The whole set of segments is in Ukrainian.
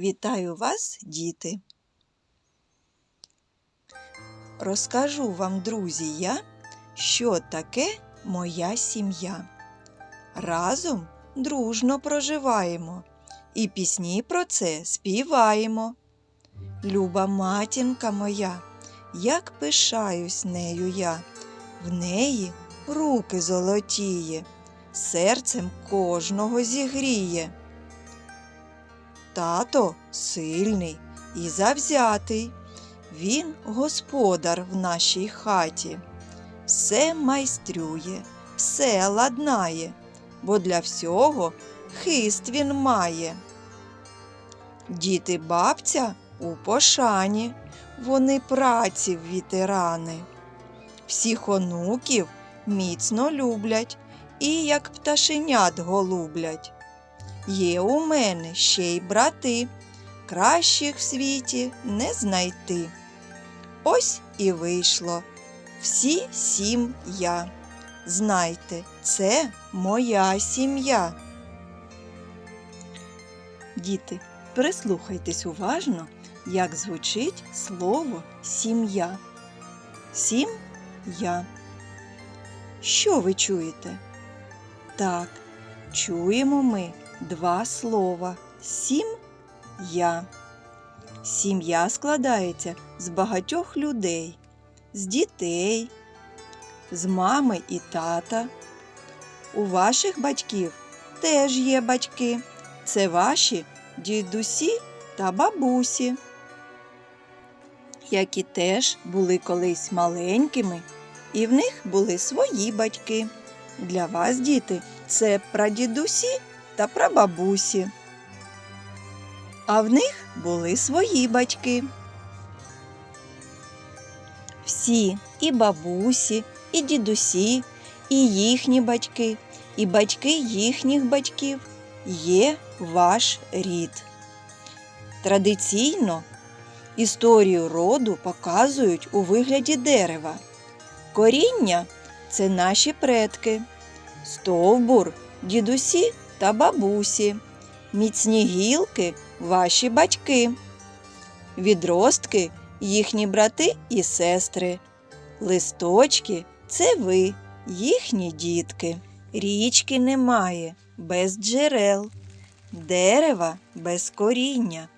Вітаю вас, діти! Розкажу вам, друзі, я, що таке моя сім'я. Разом дружно проживаємо і пісні про це співаємо. Люба матінка моя, як пишаюсь нею я, в неї руки золотіє, серцем кожного зігріє. Тато сильний і завзятий. Він господар в нашій хаті. Все майстрює, все ладнає, бо для всього хист він має. Діти бабця у пошані, вони праці ветерани. Всіх онуків міцно люблять і як пташенят голублять. Є у мене ще й брати, кращих в світі не знайти. Ось і вийшло. Всі сім я. Знайте, це моя сім'я. Діти, прислухайтесь уважно, як звучить слово сім'я. Сім-я. Що ви чуєте? Так, чуємо ми два слова сім-я. Сім'я складається з багатьох людей, з дітей, з мами і тата. У ваших батьків теж є батьки. Це ваші дідусі та бабусі, які теж були колись маленькими, і в них були свої батьки. Для вас, діти, це прадідусі та прабабусі. А в них були свої батьки. Всі і бабусі, і дідусі, і їхні батьки, і батьки їхніх батьків є ваш рід. Традиційно історію роду показують у вигляді дерева. Коріння це наші предки, стовбур, дідусі та бабусі, міцні гілки ваші батьки, відростки їхні брати і сестри, листочки це ви, їхні дітки. Річки немає без джерел, дерева без коріння,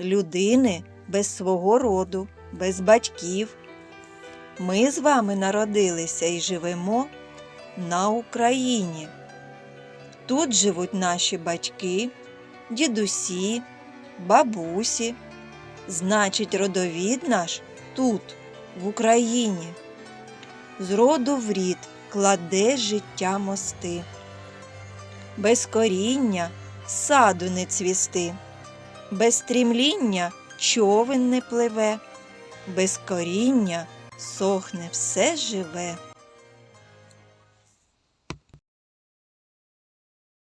людини без свого роду, без батьків. Ми з вами народилися і живемо на Україні. Тут живуть наші батьки, дідусі, бабусі. Значить, родовід наш тут, в Україні. З роду в рід кладе життя мости. Без коріння саду не цвісти, без стрімління човен не пливе, без коріння сохне все живе.